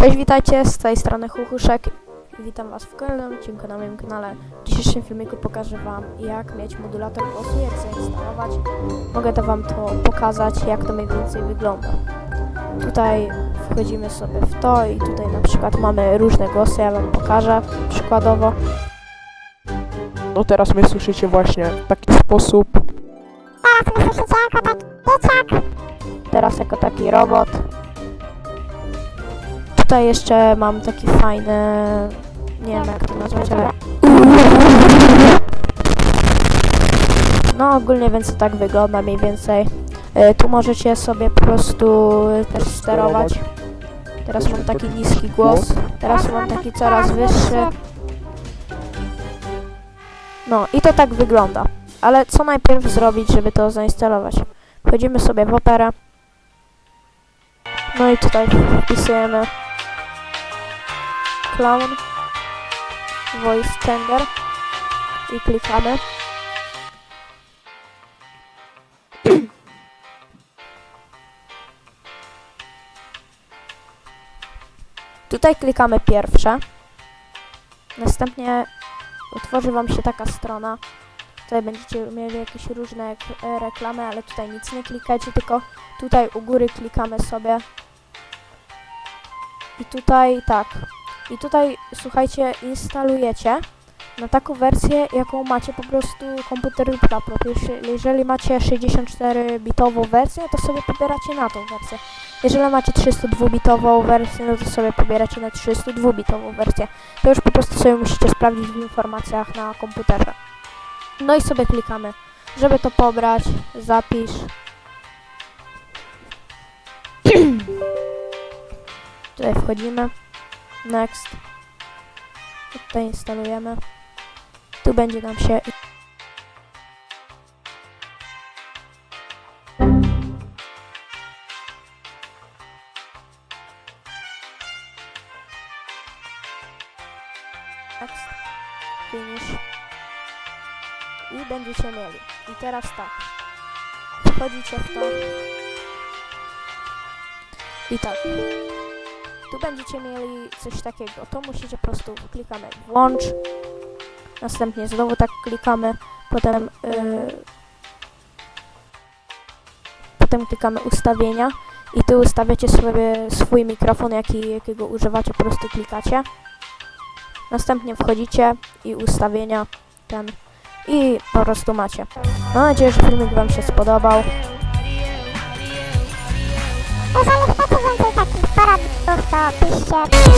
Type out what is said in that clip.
Cześć, witajcie, z tej strony Chuchuszek. Witam was w kolejnym odcinku na moim kanale. W dzisiejszym filmiku pokażę wam jak mieć modulator głosu, jak zainstalować. Mogę to wam to pokazać, jak to mniej więcej wygląda. Tutaj wchodzimy sobie w to i tutaj na przykład mamy różne głosy, ja wam pokażę przykładowo. No teraz mnie słyszycie właśnie w taki sposób. Teraz jako taki robot. Tutaj jeszcze mam taki fajny, nie wiem jak to nazwać, ale... No ogólnie więc to tak wygląda mniej więcej. E, Tu możecie sobie po prostu też sterować. Teraz mam taki niski głos, teraz mam taki coraz wyższy. No i to tak wygląda. Ale co najpierw zrobić, żeby to zainstalować? Wchodzimy sobie w operę. No i tutaj wpisujemy clown voice changer i klikamy. Tutaj klikamy pierwsze. Następnie otworzy Wam się taka strona. Tutaj będziecie mieli jakieś różne e, reklamy, ale tutaj nic nie klikajcie, tylko tutaj u góry klikamy sobie. I tutaj tak. I tutaj słuchajcie, instalujecie na taką wersję, jaką macie po prostu komputer lub laptop. Jeśli- Jeżeli macie 64-bitową wersję, to sobie pobieracie na tą wersję. Jeżeli macie 302-bitową wersję, no to sobie pobieracie na 302-bitową wersję. To już po prostu sobie musicie sprawdzić w informacjach na komputerze. No i sobie klikamy, żeby to pobrać, zapisz. Tutaj wchodzimy. Next. Tutaj instalujemy. Tu będzie nam się Next. Finish. I będziecie mieli. I teraz tak. Wchodzicie w to. I tak. Tu będziecie mieli coś takiego. To musicie po prostu klikamy włącz. Następnie znowu tak klikamy. Potem yy, potem klikamy ustawienia i tu ustawiacie sobie swój mikrofon, jaki, jakiego używacie, po prostu klikacie. Następnie wchodzicie i ustawienia ten i po prostu macie. Mam nadzieję, że filmik Wam się spodobał. Jeżeli chcecie więcej takich poradników, to piszcie.